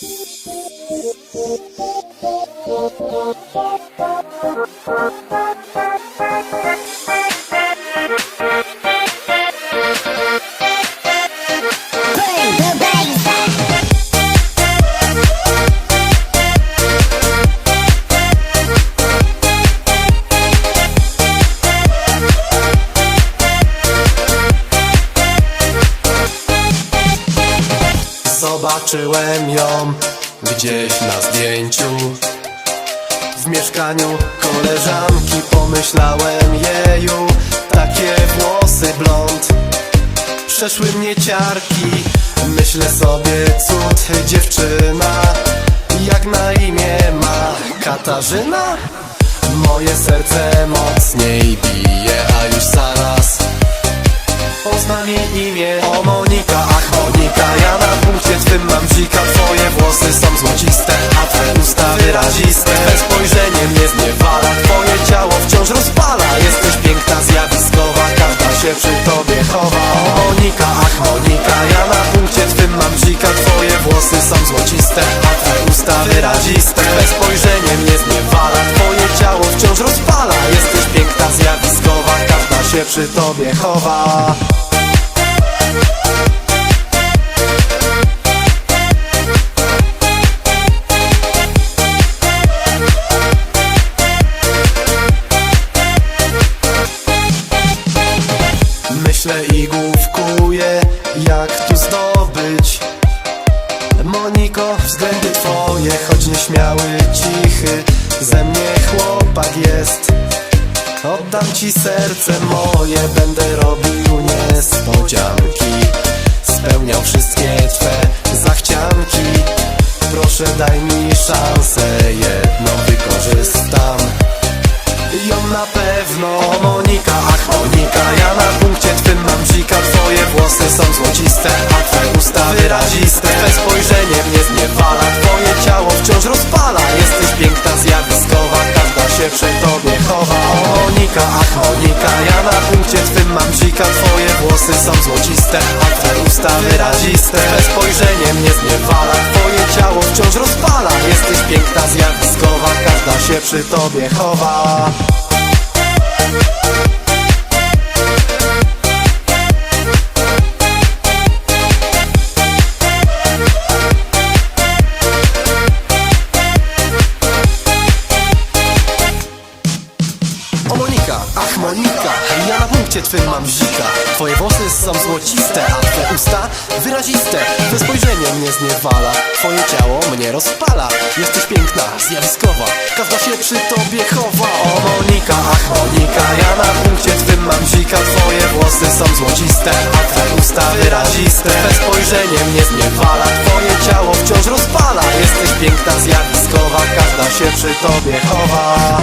Thank you. Zobaczyłem ją gdzieś na zdjęciu. W mieszkaniu koleżanki pomyślałem jeju Takie włosy blond. Przeszły mnie ciarki Myślę sobie cud dziewczyna. Jak na imię ma Katarzyna? Moje serce mocniej bije A już zaraz. Poznam jej imię O Monika, ach Monika punkcie twym mam bzika Twoje włosy są złociste A twoje usta wyraziste. Twe spojrzenie mnie zniewala Twoje ciało wciąż rozpala. Jesteś piękna, zjawiskowa Każda się przy tobie chowa. O Monika, ach Monika Ja na punkcie twym mam bzika Twoje włosy są złociste A twoje usta wyraziste. Twe spojrzenie mnie zniewala Twoje ciało wciąż rozpala. Jesteś piękna, zjawiskowa Każda się przy tobie chowa Jak tu zdobyć? Moniko, względy twoje, choć nieśmiały, cichy. Ze mnie chłopak jest. Oddam ci serce moje, będę robił niespodzianki. Spełniał wszystkie twe zachcianki. Proszę daj mi szansę, jedną wykorzystam. Ją na pewno Monika, ach włosy są złociste A twoje usta wyraziste. Twe spojrzenie mnie zniewala Twoje ciało wciąż rozpala. Jesteś piękna, zjawiskowa Każda się przy tobie chowa. O Monika, ach Monika Ja na punkcie twym mam bzika Twoje włosy są złociste A twoje usta wyraziste. Twe spojrzenie mnie zniewala Twoje ciało wciąż rozpala. Jesteś piękna, zjawiskowa Każda się przy tobie chowa Monika, Ja na punkcie twym mam bzika Twoje włosy są złociste A twoje usta wyraziste. Twoje spojrzenie mnie zniewala. Twoje ciało mnie rozpala. Jesteś piękna, zjawiskowa. Każda się przy tobie chowa. O Monika, ach Monika Ja na punkcie twym mam bzika Twoje włosy są złociste A twoje usta wyraziste. Twoje spojrzenie mnie zniewala. Twoje ciało wciąż rozpala. Jesteś piękna, zjawiskowa. Każda się przy tobie chowa